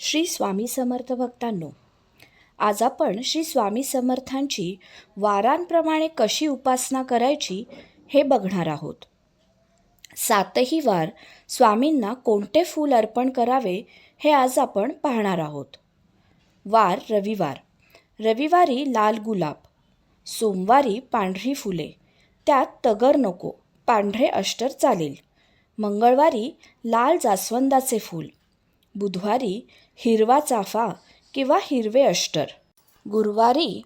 श्री स्वामी समर्थ भक्तांनो आज आपण श्री स्वामी समर्थांची वारांप्रमाणे कशी उपासना करायची हे बघणार आहोत. सातही वार स्वामींना कोणते फूल अर्पण करावे हे आज आपण पाहणार आहोत. वार रविवार. रविवारी लाल गुलाब सोमवारी पांढरी फुले त्यात तगर नको पांढरे अष्टर चालेल. मंगळवारी लाल जास्वंदाचे फूल बुधवारी हिरवा चाफा किंवा हिरवे अष्टर. गुरुवारी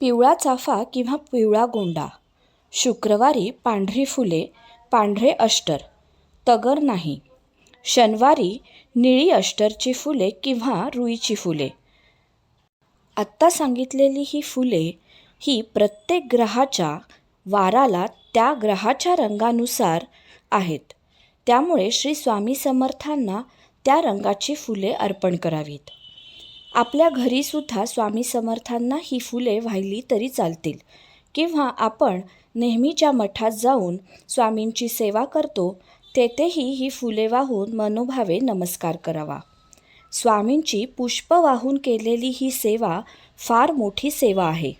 पिवळा चाफा किंवा पिवळा गोंडा. शुक्रवारी पांढरी फुले पांढरे अष्टर. तगर नाही. शनिवारी निळी अष्टरची फुले किंवा रुईची फुले. आत्ता सांगितलेली ही फुले ही प्रत्येक ग्रहाच्या वाराला त्या ग्रहाच्या रंगानुसार आहेत. त्यामुळे श्री स्वामी समर्थांना त्या रंगाची फुले अर्पण करावीत. आपल्या घरीसुद्धा स्वामी समर्थांना ही फुले वाहिली तरी चालतील. किंवा आपण नेहमीच्या मठात जाऊन स्वामींची सेवा करतो तेथेही ही फुले वाहून मनोभावे नमस्कार करावा. स्वामींची पुष्प वाहून केलेली ही सेवा फार मोठी सेवा आहे.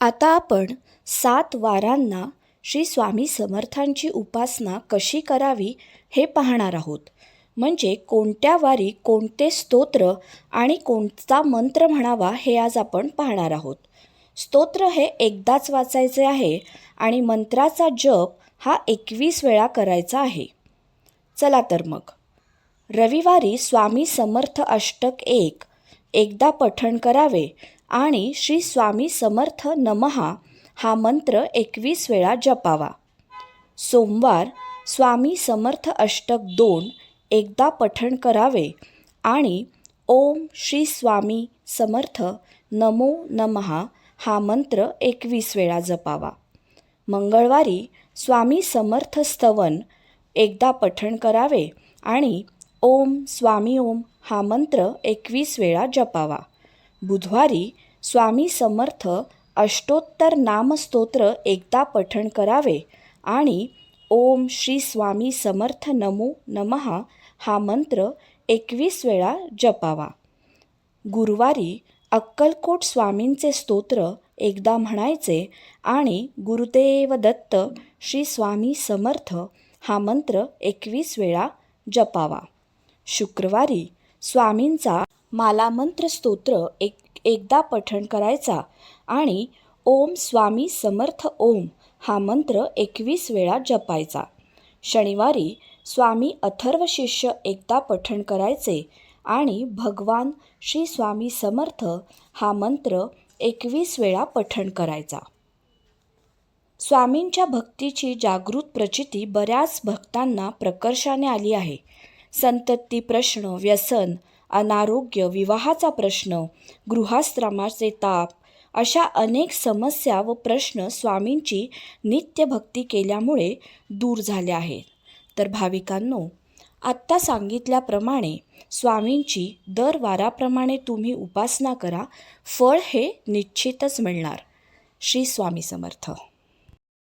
आता आपण सात वारांना श्री स्वामी समर्थांची उपासना कशी करावी हे पाहणार आहोत. म्हणजे कोणत्या वारी कोणते स्तोत्र आणि कोणता मंत्र म्हणावा हे आज आपण पाहणार आहोत. स्तोत्र हे एकदाच वाचायचे आहे आणि मंत्राचा जप हा एकवीस वेळा करायचा आहे. चला तर मग. रविवारी स्वामी समर्थ अष्टक एक एकदा पठण करावे आणि श्री स्वामी समर्थ नमहा हा मंत्र एकवीस वेळा जपावा. सोमवार स्वामी समर्थ अष्टक दोन एकदा पठण करावे आणि ओम श्री स्वामी समर्थ नमो नमहा हा मंत्र एकवीस वेळा जपावा. मंगळवारी स्वामी समर्थ स्तवन एकदा पठण करावे आणि ओम स्वामी ओम हा मंत्र एकवीस वेळा जपावा. बुधवारी स्वामी समर्थ अष्टोत्तर नामस्तोत्र एकदा पठण करावे आणि ओम श्री स्वामी समर्थ नमो नमहा हा मंत्र एकवीस वेळा जपावा. गुरुवारी अक्कलकोट स्वामींचे स्तोत्र एकदा म्हणायचे आणि गुरुदेव दत्त श्री स्वामी समर्थ हा मंत्र एकवीस वेळा जपावा. शुक्रवारी स्वामींचा मालामंत्र स्तोत्र एक एकदा पठण करायचा आणि ओम स्वामी समर्थ ओम हा मंत्र एकवीस वेळा जपायचा. शनिवारी स्वामी अथर्व शिष्य एकदा पठण करायचे आणि भगवान श्री स्वामी समर्थ हा मंत्र एकवीस वेळा पठण करायचा. स्वामींच्या भक्तीची जागृत प्रचिती बऱ्याच भक्तांना प्रकर्षाने आली आहे. संतती प्रश्न व्यसन अनारोग्य विवाहाचा प्रश्न गृहाश्रमाचे ताप अशा अनेक समस्या व प्रश्न स्वामींची नित्यभक्ती केल्यामुळे दूर झाले आहेत. तर भाविकांनो आत्ता सांगितल्याप्रमाणे स्वामींची दर वाराप्रमाणे तुम्ही उपासना करा फळ हे निश्चितच मिळणार. श्री स्वामी समर्थ.